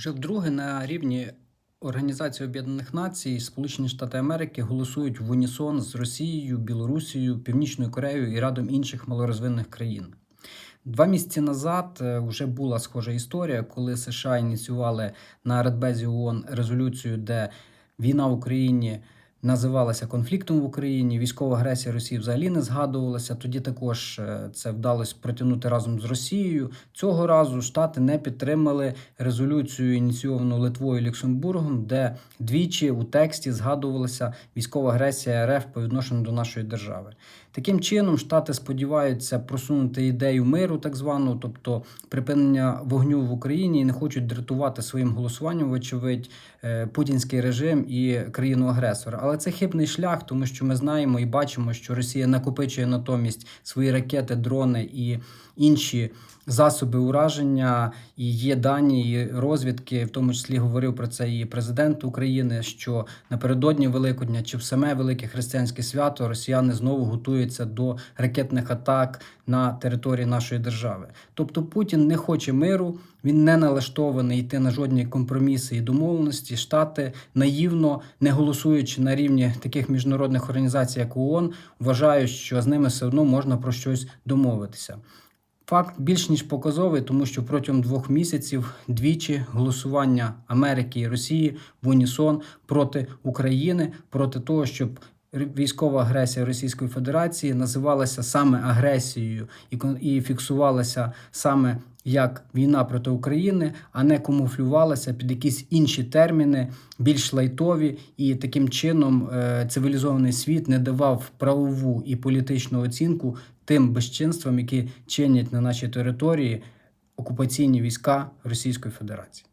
Вже вдруге на рівні Організації Об'єднаних Націй Сполучені Штати Америки голосують в унісон з Росією, Білорусією, Північною Кореєю і радом інших малорозвинених країн. Два місяці назад е, вже була схожа історія, коли США ініціювали на Радбезі ООН резолюцію, де війна в Україні називалася конфліктом в Україні, військова агресія Росії взагалі не згадувалася. Тоді також е, це вдалося протягнути разом з Росією. Цього разу Штати не підтримали резолюцію, ініційовану Литвою і Люксембургом, де двічі у тексті згадувалася військова агресія РФ по відношенню до нашої держави. Таким чином, Штати сподіваються просунути ідею миру, так звану, тобто припинення вогню в Україні, і не хочуть дратувати своїм голосуванням, вочевидь, е, путінський режим і країну агресора. Але це хибний шлях, тому що ми знаємо і бачимо, що Росія накопичує натомість свої ракети, дрони і інші засоби ураження. І є дані і розвідки, в тому числі говорив про це і президент України, що напередодні Великодня чи в саме велике християнське свято росіяни знову готуються до ракетних атак на території нашої держави. Тобто Путін не хоче миру, він не налаштований йти на жодні компроміси і домовленості. Штати наївно, не голосуючи на рівні таких міжнародних організацій, як ООН, вважають, що з ними все одно можна про щось домовитися. Факт більш ніж показовий, тому що протягом двох місяців двічі голосування Америки і Росії в унісон проти України, проти того, щоб військова агресія Російської Федерації називалася саме агресією і фіксувалася саме як війна проти України, а не камуфлювалася під якісь інші терміни, більш лайтові, і таким чином е, цивілізований світ не давав правову і політичну оцінку тим безчинствам, які чинять на нашій території окупаційні війська Російської Федерації.